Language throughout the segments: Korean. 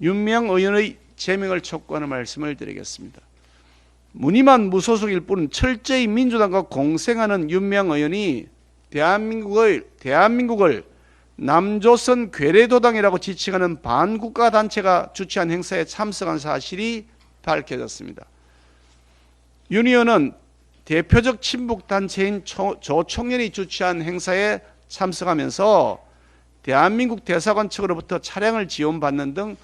윤명 의원의 제명을 촉구하는 말씀을 드리겠습니다. 무늬만 무소속일 뿐 철저히 민주당과 공생하는 윤명 의원이 대한민국을 대한민국을 남조선 괴뢰도당이라고 지칭하는 반국가 단체가 주최한 행사에 참석한 사실이 밝혀졌습니다. 윤 의원은 대표적 친북 단체인 초- 조총련이 주최한 행사에 참석하면서 대한민국 대사관 측으로부터 차량을 지원받는 등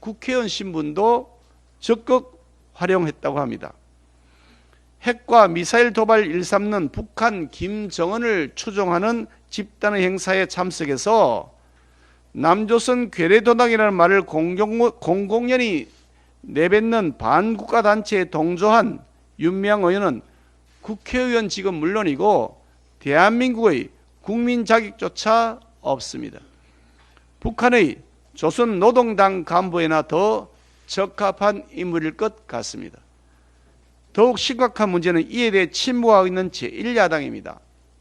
국회의원 신분도 적극 활용했다고 합니다. 핵과 미사일 도발 일삼는 북한 김정은을 추종하는 집단의 행사에 참석해서 남조선 괴뢰도당이라는 말을 공공, 공공연히 내뱉는 반국가 단체에 동조한 윤명 의원은 국회의원직은 물론이고 대한민국의 국민 자격조차 없습니다. 북한의 조선 노동당 간부에나 더 적합한 인물일 것 같습니다. 더욱 심각한 문제는 이에 대해 침묵하고 있는 제1야당입니다.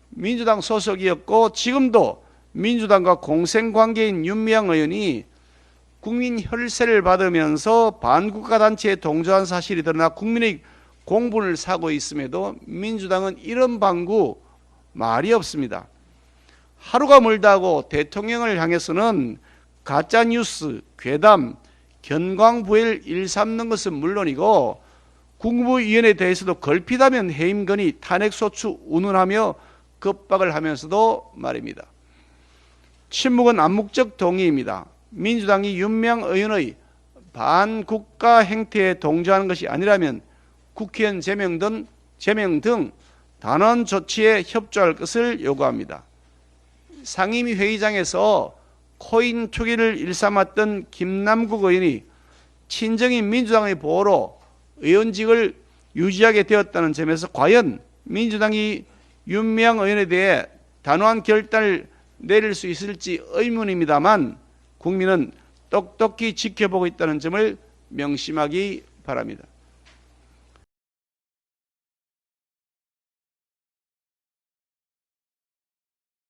민주당 소속이었고 지금도 민주당과 공생관계인 윤미향 의원이 국민 혈세를 받으면서 반국가 단체에 동조한 사실이 드러나 국민의 공분을 사고 있음에도 민주당은 이런 방구 말이 없습니다. 하루가 멀다고 대통령을 향해서는 가짜 뉴스, 괴담, 견광부회를 일삼는 것은 물론이고 국무위원에 대해서도 걸핏하면 해임건의 탄핵소추 운운하며 겁박을 하면서도 말입니다. 침묵은 암묵적 동의입니다. 민주당이 윤명 의원의 반국가 행태에 동조하는 것이 아니라면 국회의원 제명 등, 제명 등 단원 조치에 협조할 것을 요구합니다. 상임위 회의장에서 코인 투기를 일삼았던 김남국 의원이 친정인 민주당의 보호로 의원직을 유지하게 되었다는 점에서 과연 민주당이 윤미향 의원에 대해 단호한 결단을 내릴 수 있을지 의문입니다만 국민은 똑똑히 지켜보고 있다는 점을 명심하기 바랍니다.